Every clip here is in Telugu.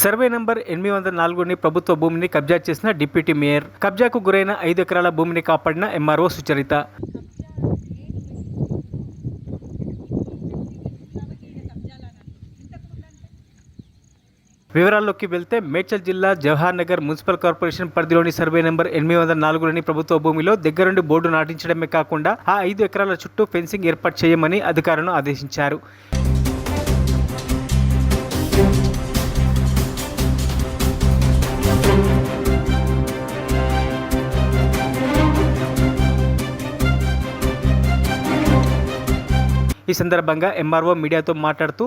సర్వే నంబర్ ఎనిమిది వందల నాలుగుని ప్రభుత్వ భూమిని కబ్జా చేసిన డిప్యూటీ మేయర్. కబ్జాకు గురైన ఐదు ఎకరాల భూమిని కాపాడిన ఎంఆర్ఓ సుచరిత. వివరాల్లోకి వెళ్తే మేడ్చల్ జిల్లా జవహర్ నగర్ మున్సిపల్ కార్పొరేషన్ పరిధిలోని సర్వే నెంబర్ ఎనిమిది వందల నాలుగులోని ప్రభుత్వ భూమిలో దగ్గరుండి బోర్డు నాటించడమే కాకుండా ఆ ఐదు ఎకరాల చుట్టూ ఫెన్సింగ్ ఏర్పాటు చేయమని అధికారులను ఆదేశించారు. ఈ సందర్భంగా ఎంఆర్ఓ మీడియాతో మాట్లాడుతూ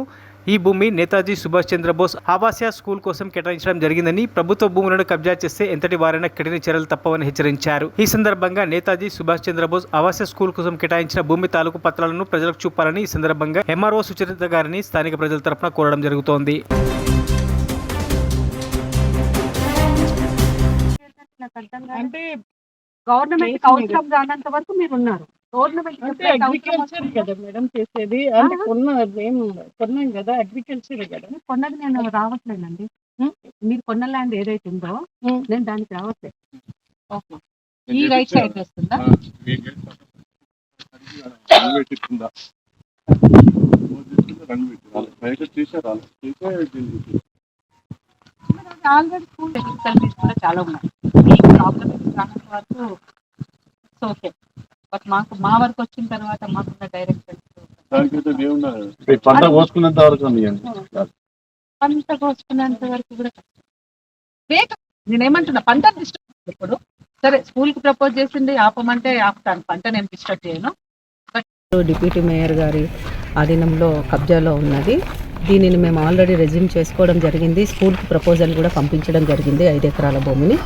ఈ భూమి నేతాజీ సుభాష్ చంద్రబోస్ ఆవాస్య స్కూల్ కోసం కేటాయించడం జరిగిందని ప్రభుత్వ భూములను కబ్జా చేస్తే ఎంతటి వారైనా కఠిన చర్యలు తప్పవని హెచ్చరించారు. ఈ సందర్భంగా నేతాజీ సుభాష్ చంద్రబోస్ ఆవాస్య స్కూల్ కోసం కేటాయించిన భూమి తాలూకు పత్రాలను ప్రజలకు చూపాలని ఈ సందర్భంగా ఎంఆర్ఓ సుచరిత గారిని స్థానిక ప్రజల తరపున కోరడం జరుగుతోంది. అంటే గవర్నమెంట్ అవసరం రానంత వరకు మీరు ఉన్నారు అగ్రికల్చర్ కదా మేడం చేసేది. అంటే కొన్న ఏం కొన్నాం కదా అగ్రికల్చర్ కదా. కొన్నది నేను రావట్లేదండి? మీరు కొన్న ల్యాండ్ ఏదైతే ఉందో. నేను దానికి రావట్లేదు. ఈ రైట్ సైడ్ వస్తుందా? ఆల్రెడీ స్కూల్ ఫెసిలిటీస్ కూడా చాలా ఉన్నాయి. ఈ ప్రాబ్లమ్ రానంత వరకు ఓకే బట్ మాకు మా వరకు వచ్చిన తర్వాత మాకున్న డైరెక్షన్ పంట కోసుకునేంత వరకు పంట కోసుకున్నంత వరకు కూడా నేనేమంటున్నా పంట డిస్టర్బ్ ఇప్పుడు. సరే స్కూల్కి ప్రపోజ్ చేసింది ఆపమంటే ఆపుతాను. పంట నేను డిస్టర్బ్ చేయను. డిప్యూటీ మేయర్ గారి ఆధీనంలో కబ్జాలో ఉన్నది. దీనిని మేము ఆల్రెడీ రెజ్యూమ్ చేసుకోవడం జరిగింది. స్కూల్కి ప్రపోజల్ కూడా పంపించడం జరిగింది ఐదు ఎకరాల భూమిని.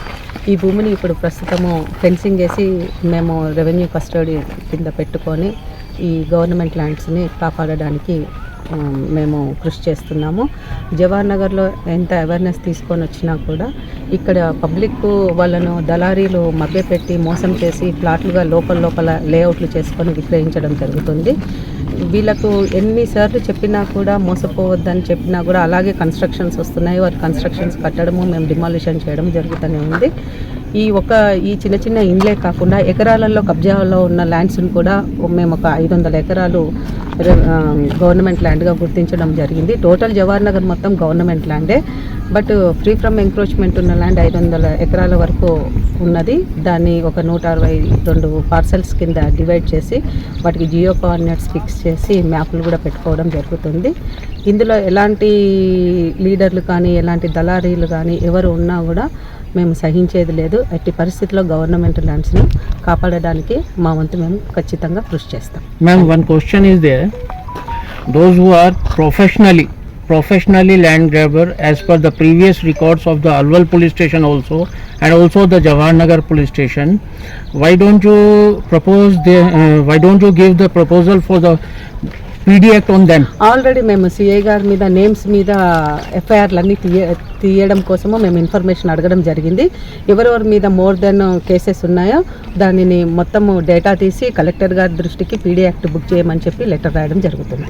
ఈ భూమిని ఇప్పుడు ప్రస్తుతము ఫెన్సింగ్ వేసి మేము రెవెన్యూ కస్టడీ కింద పెట్టుకొని ఈ గవర్నమెంట్ ల్యాండ్స్ని కాపాడడానికి మేము కృషి చేస్తున్నాము. జవహర్ నగర్లో ఎంత అవేర్నెస్ తీసుకొని వచ్చినా కూడా ఇక్కడ పబ్లిక్ వాళ్ళను దళారీలు మభ్యపెట్టి మోసం చేసి ప్లాట్లుగా లోపల లోపల లేఅవుట్లు చేసుకొని విక్రయించడం జరుగుతుంది. వీళ్ళకు ఎన్నిసార్లు చెప్పినా కూడా మోసపోవద్దని చెప్పినా కూడా అలాగే కన్స్ట్రక్షన్స్ వస్తున్నాయి. వారి కన్స్ట్రక్షన్స్ కట్టడము మేము డిమాలిషన్ చేయడం జరుగుతూనే ఉంది. ఈ ఒక ఈ చిన్న చిన్న ఇండ్లే కాకుండా ఎకరాలలో కబ్జాలో ఉన్న ల్యాండ్స్ని కూడా మేము ఒక ఐదు వందల ఎకరాలు గవర్నమెంట్ ల్యాండ్గా గుర్తించడం జరిగింది. టోటల్ జవహర్ నగర్ మొత్తం గవర్నమెంట్ ల్యాండే బట్ ఫ్రీ ఫ్రమ్ ఎంక్రోచ్మెంట్ ఉన్న ల్యాండ్ ఐదు వందల ఎకరాల వరకు ఉన్నది. దాన్ని ఒక నూట అరవై రెండు పార్సల్స్ కింద డివైడ్ చేసి వాటికి జియో కోఆర్డినేట్స్ ఫిక్స్ చేసి మ్యాప్లు కూడా పెట్టుకోవడం జరుగుతుంది. ఇందులో ఎలాంటి లీడర్లు కానీ ఎలాంటి దళారీలు కానీ ఎవరు ఉన్నా కూడా మేము సహించేది లేదు. ఎట్టి పరిస్థితుల్లో గవర్నమెంట్ ల్యాండ్స్ను కాపాడడానికి మా వంతు మేము ఖచ్చితంగా కృషి చేస్తాం. Ma'am one question is they those who are professionally professionally land grabber as per the previous records of the Alwal police station also and also the Jawahar Nagar police station why don't you propose they why don't you give the proposal for the PD Act on already మేము సిఐ గారి మీద నేమ్స్ మీద ఎఫ్ఐఆర్లు అన్నీ తీయ తీయడం కోసము మేము ఇన్ఫర్మేషన్ అడగడం జరిగింది. ఎవరెవరి మీద మోర్ దెన్ కేసెస్ ఉన్నాయో దానిని మొత్తము డేటా తీసి కలెక్టర్ గారి దృష్టికి పీడీ యాక్ట్ బుక్ చేయమని చెప్పి లెటర్ రాయడం జరుగుతుంది.